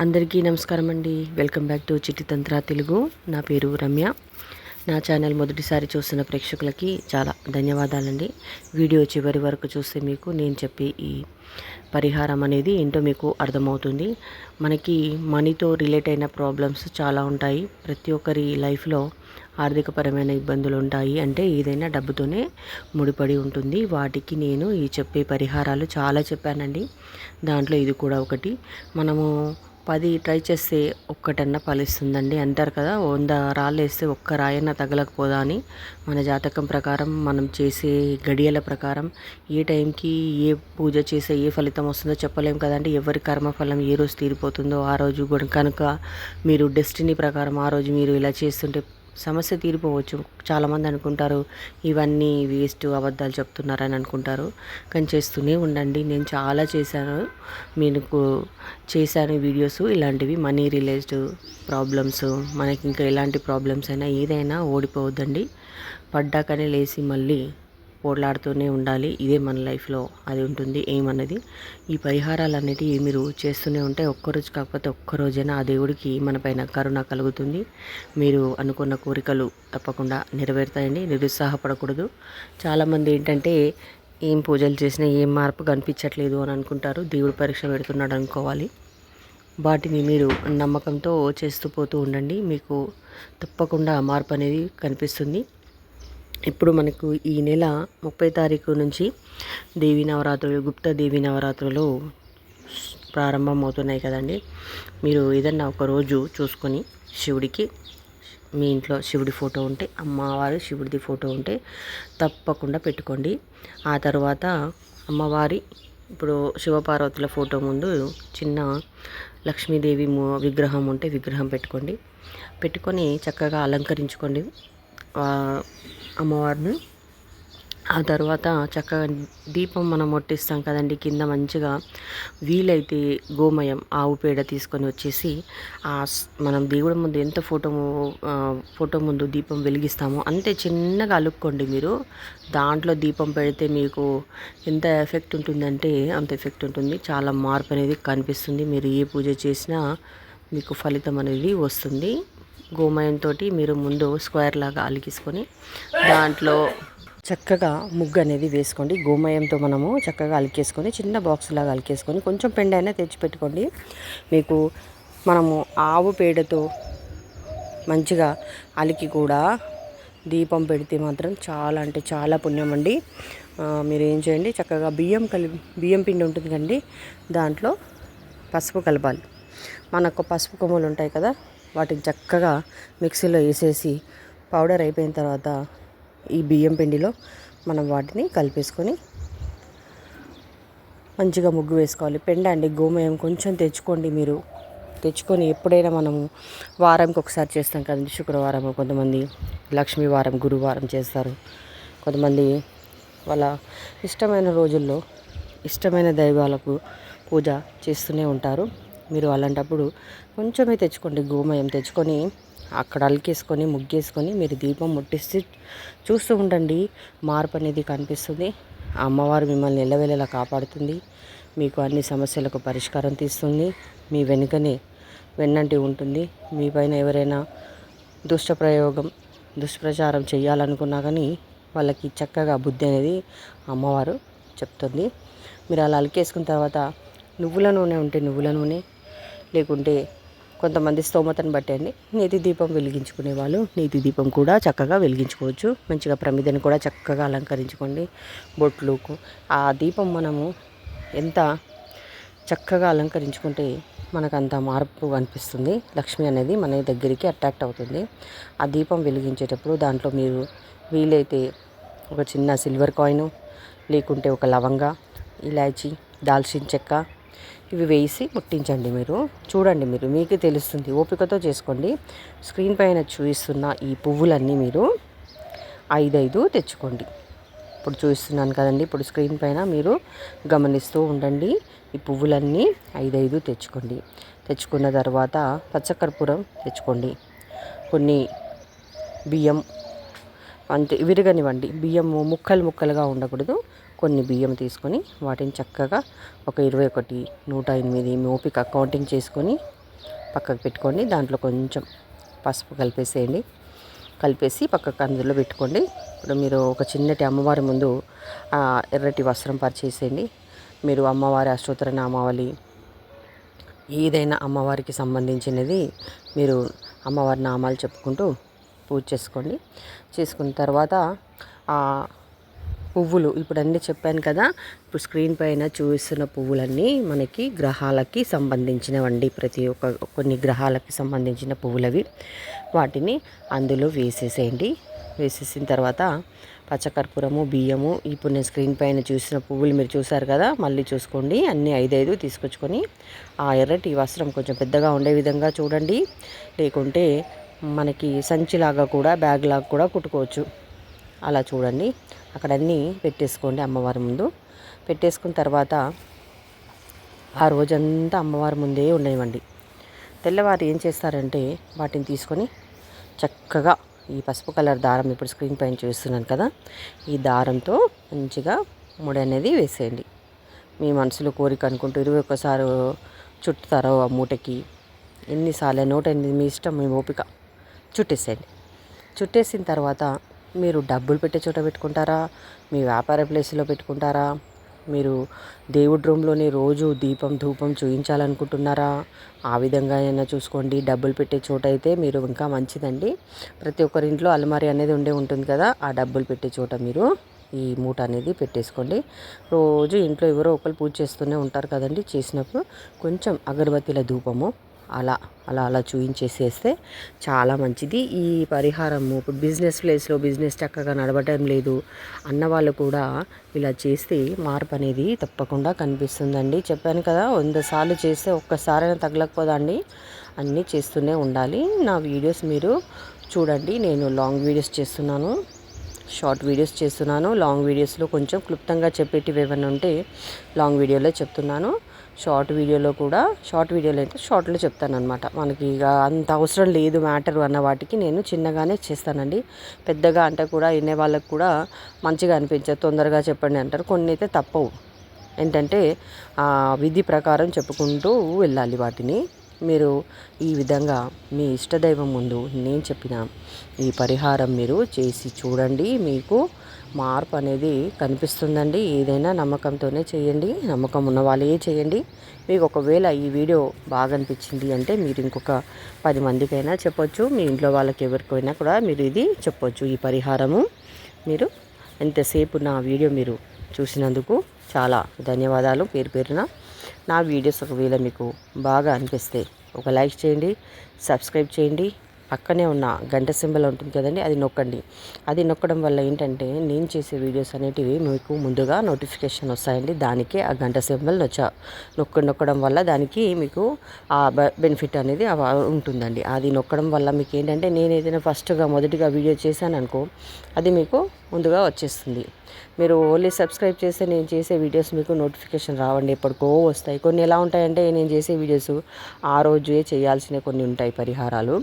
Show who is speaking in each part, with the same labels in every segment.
Speaker 1: అందరికీ నమస్కారం అండి. వెల్కమ్ బ్యాక్ టు చిట్టి తంత్ర తెలుగు. నా పేరు రమ్య. నా ఛానల్ మొదటిసారి చూస్తున్న ప్రేక్షకులకి చాలా ధన్యవాదాలండి. వీడియో చివరి వరకు చూస్తే మీకు నేను చెప్పే ఈ పరిహారం అనేది ఏంటో మీకు అర్థమవుతుంది. మనకి మనీతో రిలేట్ అయిన ప్రాబ్లమ్స్ చాలా ఉంటాయి. ప్రతి ఒక్కరి లైఫ్లో ఆర్థికపరమైన ఇబ్బందులు ఉంటాయి. అంటే ఏదైనా డబ్బుతోనే ముడిపడి ఉంటుంది. వాటికి నేను ఈ చెప్పే పరిహారాలు చాలా చెప్పానండి. దాంట్లో ఇది కూడా ఒకటి. మనము పది ట్రై చేస్తే ఒక్కటన్నా ఫలిస్తుందండి. అంటారు కదా వంద రాళ్ళు వేస్తే ఒక్క రాయన్నా తగలకపోదా అని మన జాతకం ప్రకారం మనం చేసే గడియల ప్రకారం ఏ టైంకి ఏ పూజ చేసే ఏ ఫలితం వస్తుందో చెప్పలేం కదండి. ఎవరి కర్మఫలం ఏ రోజు తీరిపోతుందో ఆ రోజు కూడా కనుక మీరు డెస్టినీ ప్రకారం ఆ రోజు మీరు ఇలా చేస్తుంటే సమస్య తీరిపోవచ్చు. చాలామంది అనుకుంటారు ఇవన్నీ వేస్ట్ అబద్ధాలు చెప్తున్నారని అనుకుంటారు. కానీ చేస్తూనే ఉండండి. నేను చాలా చేశాను. మీకు చేశాను వీడియోస్. ఇలాంటివి మనీ రిలేటెడ్ ప్రాబ్లమ్స్ మనకి ఇంకా ఎలాంటి ప్రాబ్లమ్స్ అయినా ఏదైనా ఓడిపోవద్దండి. పడ్డాకనే లేచి మళ్ళీ పోట్లాడుతూనే ఉండాలి. ఇదే మన లైఫ్లో అది ఉంటుంది. ఏమన్నది ఈ పరిహారాలు అనేటివి మీరు చేస్తూనే ఉంటే ఒక్కరోజు కాకపోతే ఒక్కరోజైనా ఆ దేవుడికి మన పైన కరుణ కలుగుతుంది. మీరు అనుకున్న కోరికలు తప్పకుండా నెరవేరుతాయండి. నిరుత్సాహపడకూడదు. చాలామంది ఏంటంటే ఏం పూజలు చేసినా ఏం మార్పు కనిపించట్లేదు అని అనుకుంటారు. దేవుడు పరీక్ష పెడుతున్నాడు అనుకోవాలి. వాటిని మీరు నమ్మకంతో చేస్తూ పోతూ ఉండండి. మీకు తప్పకుండా మార్పు అనేది కనిపిస్తుంది. ఇప్పుడు మనకు ఈ నెల ముప్పై తారీఖు నుంచి దేవీ నవరాత్రులు గుప్త దేవీ నవరాత్రులు ప్రారంభం అవుతున్నాయి కదండి. మీరు ఏదన్నా ఒక రోజు చూసుకొని శివుడికి మీ ఇంట్లో శివుడి ఫోటో ఉంటే అమ్మవారు శివుడిది ఫోటో ఉంటే తప్పకుండా పెట్టుకోండి. ఆ తర్వాత అమ్మవారి ఇప్పుడు శివపార్వతుల ఫోటో ముందు చిన్న లక్ష్మీదేవి విగ్రహం ఉంటే విగ్రహం పెట్టుకోండి. పెట్టుకొని చక్కగా అలంకరించుకోండి. అమ్మవారిని. ఆ తర్వాత చక్కగా దీపం మనం మొట్టిస్తాం కదండి. కింద మంచిగా వీలైతే గోమయం ఆవు పేడ తీసుకొని వచ్చేసి ఆ మనం దేవుడి ముందు ఎంత ఫోటో ఫోటో ముందు దీపం వెలిగిస్తామో అంతే చిన్నగా అలుక్కోండి మీరు. దాంట్లో దీపం పెడితే మీకు ఎంత ఎఫెక్ట్ ఉంటుందంటే అంత ఎఫెక్ట్ ఉంటుంది. చాలా మార్పు అనేది కనిపిస్తుంది. మీరు ఏ పూజ చేసినా మీకు ఫలితం అనేది వస్తుంది. గోమయంతో మీరు ముందు స్క్వేర్ లాగా అలికిసుకొని దాంట్లో చక్కగా ముగ్గు అనేది వేసుకోండి. గోమయంతో మనము చక్కగా అలికేసుకొని చిన్న బాక్స్ లాగా అలికేసుకొని కొంచెం పెండ అయినా తెచ్చిపెట్టుకోండి మీకు మనము ఆవు పేడతో మంచిగా అలికి కూడా దీపం పెడితే మాత్రం చాలా అంటే చాలా పుణ్యం అండి. మీరు ఏం చేయండి చక్కగా బియ్యం కలిపి బియ్యం పిండి ఉంటుంది కండి దాంట్లో పసుపు కలపాలి. మనకు పసుపు కొమ్మలు ఉంటాయి కదా వాటిని చక్కగా మిక్సీలో వేసేసి పౌడర్ అయిపోయిన తర్వాత ఈ బియ్యం పిండిలో మనం వాటిని కలిపేసుకొని మంచిగా ముగ్గు వేసుకోవాలి. పెండ అండి గోమయం కొంచెం తెచ్చుకోండి మీరు. తెచ్చుకొని ఎప్పుడైనా మనము వారంకి ఒకసారి చేస్తాం కదండి శుక్రవారం కొంతమంది లక్ష్మీవారం గురువారం చేస్తారు. కొంతమంది వాళ్ళ ఇష్టమైన రోజుల్లో ఇష్టమైన దైవాలకు పూజ చేస్తూనే ఉంటారు. మీరు అలాంటప్పుడు కొంచెమే తెచ్చుకోండి గోమయం తెచ్చుకొని అక్కడ అలికేసుకొని ముగ్గేసుకొని మీరు దీపం ముట్టిస్తే చూస్తూ ఉండండి. మార్పు అనేది కనిపిస్తుంది. అమ్మవారు మిమ్మల్ని ఎల్లవెల్లలా కాపాడుతుంది. మీకు అన్ని సమస్యలకు పరిష్కారం తీస్తుంది. మీ వెనుకనే వెన్నంటి ఉంటుంది. మీ పైన ఎవరైనా దుష్టప్రయోగం దుష్ప్రచారం చేయాలనుకున్నా కానీ వాళ్ళకి చక్కగా బుద్ధి అనేది అమ్మవారు చెప్తుంది. మీరు అలా అలికేసుకున్న తర్వాత నువ్వుల నూనె ఉంటే నువ్వుల నూనె లేకుంటే కొంతమంది స్తోమతను బట్టండి. నేతి దీపం వెలిగించుకునే వాళ్ళు నేతి దీపం కూడా చక్కగా వెలిగించుకోవచ్చు. మంచిగా ప్రమిదని కూడా చక్కగా అలంకరించుకోండి. బొట్లు ఆ దీపం మనము ఎంత చక్కగా అలంకరించుకుంటే మనకు అంత మార్పు అనిపిస్తుంది. లక్ష్మి అనేది మన దగ్గరికి అట్రాక్ట్ అవుతుంది. ఆ దీపం వెలిగించేటప్పుడు దాంట్లో మీరు వీలైతే ఒక చిన్న సిల్వర్ కాయిన్ లేకుంటే ఒక లవంగా ఇలాచి దాల్చిన చెక్క ఇవి వేసి ముట్టించండి మీరు. చూడండి మీరు మీకే తెలుస్తుంది. ఓపికతో చేసుకోండి. స్క్రీన్ పైన చూపిస్తున్న ఈ పువ్వులన్నీ మీరు ఐదైదు తెచ్చుకోండి. ఇప్పుడు చూపిస్తున్నాను కదండి. ఇప్పుడు స్క్రీన్ పైన మీరు గమనిస్తూ ఉండండి. ఈ పువ్వులన్నీ ఐదైదు తెచ్చుకోండి. తెచ్చుకున్న తర్వాత పచ్చకర్పూరం తెచ్చుకోండి. కొన్ని బియ్యం అంతే విరగనివ్వండి. బియ్యం ముక్కలు ముక్కలుగా ఉండకూడదు. కొన్ని బియ్యం తీసుకొని వాటిని చక్కగా ఒక ఇరవై ఒకటి నూట ఎనిమిది మోపిక కౌంటింగ్ చేసుకొని పక్కకు పెట్టుకోండి. దాంట్లో కొంచెం పసుపు కలిపేసేయండి. కలిపేసి పక్కకు అందులో పెట్టుకోండి. ఇప్పుడు మీరు ఒక చిన్నటి అమ్మవారి ముందు ఎర్రటి వస్త్రం పరిచేసేయండి. మీరు అమ్మవారి అష్టోత్తర నామావళి ఏదైనా అమ్మవారికి సంబంధించినది మీరు అమ్మవారి నామాలు చెప్పుకుంటూ పూజ చేసుకోండి. చేసుకున్న తర్వాత పువ్వులు. ఇప్పుడు అన్నీ చెప్పాను కదా. ఇప్పుడు స్క్రీన్ పైన చూపిస్తున్న పువ్వులన్నీ మనకి గ్రహాలకి సంబంధించినవండి. ప్రతి ఒక్క కొన్ని గ్రహాలకి సంబంధించిన పువ్వులవి. వాటిని అందులో వేసేసేయండి. వేసేసిన తర్వాత పచ్చకర్పూరము బియ్యము ఇప్పుడు నేను స్క్రీన్ పైన చూసిన పువ్వులు మీరు చూసారు కదా. మళ్ళీ చూసుకోండి. అన్నీ ఐదైదు తీసుకొచ్చుకొని ఆ ఎర్రటి వస్త్రం కొంచెం పెద్దగా ఉండే విధంగా చూడండి. లేకుంటే మనకి సంచిలాగా కూడా బ్యాగ్ లాగా కూడా కుట్టుకోవచ్చు. అలా చూడండి. అక్కడ అన్నీ పెట్టేసుకోండి అమ్మవారి ముందు. పెట్టేసుకున్న తర్వాత ఆ రోజంతా అమ్మవారి ముందే ఉండనివ్వండి. తెల్లవారు ఏం చేస్తారంటే వాటిని తీసుకొని చక్కగా ఈ పసుపు కలర్ దారం ఇప్పుడు స్క్రీన్ పైన చూస్తున్నాను కదా ఈ దారంతో మంచిగా ముడి అనేది వేసేయండి. మీ మనసులో కోరిక అనుకుంటూ ఇరవై ఒక్కసారి చుట్టుతారో ఆ మూటకి ఎన్నిసార్లు నూట ఎనిమిది మీ ఇష్టం మీ ఓపిక. చుట్టేసేయండి. చుట్టేసిన తర్వాత మీరు డబ్బులు పెట్టే చోట పెట్టుకుంటారా? మీ వ్యాపార ప్లేస్లో పెట్టుకుంటారా? మీరు దేవుడి రూమ్లోనే రోజు దీపం ధూపం చూయించాలనుకుంటున్నారా? ఆ విధంగా అయినా చూసుకోండి. డబ్బులు పెట్టే చోట అయితే మీరు ఇంకా మంచిదండి. ప్రతి ఒక్కరి ఇంట్లో అలమారి అనేది ఉండే ఉంటుంది కదా ఆ డబ్బులు పెట్టే చోట మీరు ఈ మూట అనేది పెట్టేసుకోండి. రోజు ఇంట్లో ఎవరో ఒకరు పూజ చేస్తూనే ఉంటారు కదండి చేసినప్పుడు కొంచెం అగరబత్తిల ధూపము. అలా అలా అలా చూయించేసేస్తే చాలా మంచిది. ఈ పరిహారము ఇప్పుడు బిజినెస్ ప్లేస్లో బిజినెస్ చక్కగా నడవటం లేదు అన్న వాళ్ళు కూడా ఇలా చేస్తే మార్పు అనేది తప్పకుండా కనిపిస్తుందండి. చెప్పాను కదా వంద సార్లు చేస్తే ఒక్కసారైనా తగలకపోదండి. అన్నీ చేస్తూనే ఉండాలి. నా వీడియోస్ మీరు చూడండి. నేను లాంగ్ వీడియోస్ చేస్తున్నాను షార్ట్ వీడియోస్ చేస్తున్నాను. లాంగ్ వీడియోస్లో కొంచెం క్లుప్తంగా చెప్పేటివి ఏమైనా ఉంటే లాంగ్ వీడియోలో చెప్తున్నాను. షార్ట్ వీడియోలో కూడా షార్ట్ వీడియోలో అయితే షార్ట్లో చెప్తానమాట మనకి ఇక అంత అవసరం లేదు మ్యాటర్ అన్న వాటికి నేను చిన్నగానే చేస్తానండి. పెద్దగా అంటే కూడా వినే వాళ్ళకి కూడా మంచిగా అనిపించదు తొందరగా చెప్పండి అంటారు. కొన్ని అయితే తప్పవు. ఏంటంటే ఆ విధి ప్రకారం చెప్పుకుంటూ వెళ్ళాలి వాటిని. మీరు ఈ విధంగా మీ ఇష్టదైవం ముందు నేను చెప్పిన ఈ పరిహారం మీరు చేసి చూడండి. మీకు మార్పు అనేది కనిపిస్తుందండి. ఏదైనా నమ్మకంతోనే చేయండి. నమ్మకం ఉన్న వాళ్ళే చేయండి. మీకు ఒకవేళ ఈ వీడియో బాగా అనిపించింది అంటే మీరు ఇంకొక పది మందికైనా చెప్పొచ్చు. మీ ఇంట్లో వాళ్ళకి ఎవరికైనా కూడా మీరు ఇది చెప్పొచ్చు. ఈ పరిహారము మీరు ఎంతసేపు నా వీడియో మీరు చూసినందుకు చాలా ధన్యవాదాలు. పేరు పేరున నా వీడియోస్ ఒకవేళ మీకు బాగా అనిపిస్తే ఒక లైక్ చేయండి సబ్స్క్రైబ్ చేయండి. పక్కనే ఉన్న గంట సింబల్ ఉంటుంది కదండి అది నొక్కండి. అది నొక్కడం వల్ల ఏంటంటే నేను చేసే వీడియోస్ అనేటివి మీకు ముందుగా నోటిఫికేషన్ వస్తాయండి. దానికే ఆ గంట సింబల్ నొచ్చ నొక్క నొక్కడం వల్ల దానికి మీకు ఆ బెనిఫిట్ అనేది ఉంటుందండి. అది నొక్కడం వల్ల మీకు ఏంటంటే నేను ఏదైనా ఫస్ట్గా మొదటిగా వీడియో చేశాను అనుకో అది మీకు ముందుగా వచ్చేస్తుంది. మీరు ఓన్లీ సబ్స్క్రైబ్ చేస్తే నేను చేసే వీడియోస్ మీకు నోటిఫికేషన్ రావండి. ఎప్పటికో వస్తాయి. కొన్ని ఎలా ఉంటాయంటే నేను చేసే వీడియోస్ ఆ రోజే చేయాల్సిన కొన్ని ఉంటాయి పరిహారాలు.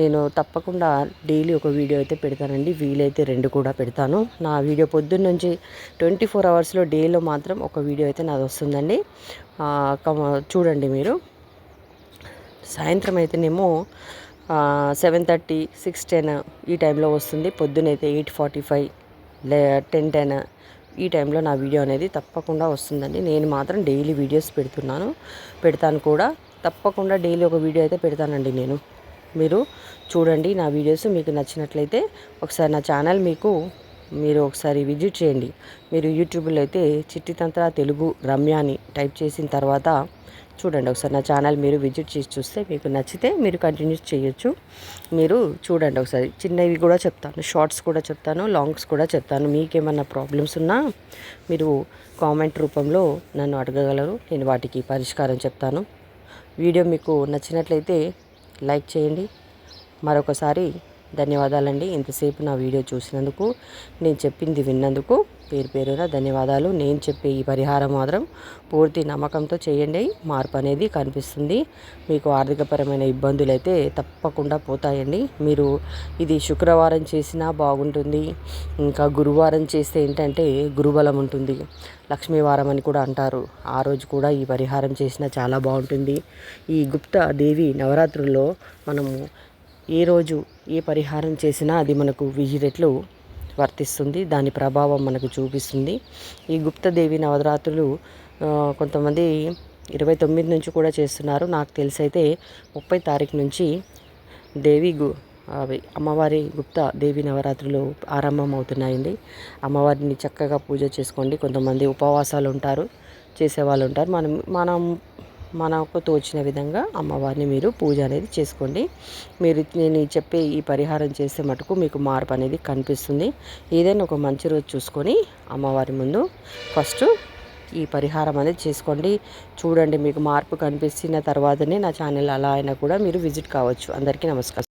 Speaker 1: నేను తప్పకుండా డైలీ ఒక వీడియో అయితే పెడతానండి. వీలైతే రెండు కూడా పెడతాను. నా వీడియో పొద్దున్న నుంచి ట్వంటీ ఫోర్ అవర్స్లో డేలో మాత్రం ఒక వీడియో అయితే నాది వస్తుందండి. చూడండి మీరు. సాయంత్రం అయితేనేమో సెవెన్ థర్టీ సిక్స్ టెన్ ఈ టైంలో వస్తుంది. పొద్దునైతే ఎయిట్ ఫార్టీ ఫైవ్ లే టెన్ టెన్ ఈ టైంలో నా వీడియో అనేది తప్పకుండా వస్తుందండి. నేను మాత్రం డైలీ వీడియోస్ పెడుతున్నాను. పెడతాను కూడా. తప్పకుండా డైలీ ఒక వీడియో అయితే పెడతానండి నేను. మీరు చూడండి నా వీడియోస్. మీకు నచ్చినట్లయితే ఒకసారి నా ఛానల్ మీకు మీరు ఒకసారి విజిట్ చేయండి. మీరు యూట్యూబ్లో అయితే చిట్టి తంత్ర తెలుగు రమ్య అని టైప్ చేసిన తర్వాత చూడండి ఒకసారి నా ఛానల్ మీరు విజిట్ చేసి చూస్తే మీకు నచ్చితే మీరు కంటిన్యూ చేయొచ్చు. మీరు చూడండి ఒకసారి. చిన్నవి కూడా చెప్తాను. షార్ట్స్ కూడా చెప్తాను. లాంగ్స్ కూడా చెప్తాను. మీకేమన్నా ప్రాబ్లమ్స్ ఉన్నా మీరు కామెంట్ రూపంలో నన్ను అడగగలరు. నేను వాటికి పరిష్కారం చెప్తాను. వీడియో మీకు నచ్చినట్లయితే లైక్ చేయండి. మరొకసారి ధన్యవాదాలండి. ఇంతసేపు నా వీడియో చూసినందుకు నేను చెప్పింది విన్నందుకు పేరు పేరున ధన్యవాదాలు. నేను చెప్పే ఈ పరిహారం మాత్రం పూర్తి నమ్మకంతో చేయండి. మార్పు అనేది కనిపిస్తుంది. మీకు ఆర్థికపరమైన ఇబ్బందులు అయితే తప్పకుండా పోతాయండి. మీరు ఇది శుక్రవారం చేసినా బాగుంటుంది. ఇంకా గురువారం చేస్తే ఏంటంటే గురుబలం ఉంటుంది. లక్ష్మీవారం అని కూడా అంటారు. ఆ రోజు కూడా ఈ పరిహారం చేసినా చాలా బాగుంటుంది. ఈ గుప్త దేవి నవరాత్రుల్లో మనము ఏ రోజు ఏ పరిహారం చేసినా అది మనకు వెయ్యి రెట్లు వర్తిస్తుంది. దాని ప్రభావం మనకు చూపిస్తుంది. ఈ గుప్తదేవి నవరాత్రులు కొంతమంది ఇరవై తొమ్మిది నుంచి కూడా చేస్తున్నారు. నాకు తెలిసి అయితే ముప్పై తారీఖు నుంచి దేవి గు అవి అమ్మవారి గుప్త దేవి నవరాత్రులు ఆరంభం అవుతున్నాయండి అమ్మవారిని చక్కగా పూజ చేసుకోండి. కొంతమంది ఉపవాసాలు ఉంటారు చేసేవాళ్ళు ఉంటారు. మనం మనం మనకు తోచిన విధంగా అమ్మవారిని మీరు పూజ అనేది చేసుకోండి. మీరు నేను చెప్పే ఈ పరిహారం చేసే మటుకు మీకు మార్పు అనేది కనిపిస్తుంది. ఏదైనా ఒక మంచి రోజు చూసుకొని అమ్మవారి ముందు ఫస్ట్ ఈ పరిహారం అనేది చేసుకోండి. చూడండి మీకు మార్పు కనిపిస్తున్న తర్వాతనే నా ఛానల్ అలా అయినా కూడా మీరు విజిట్ కావచ్చు. అందరికీ నమస్కారం.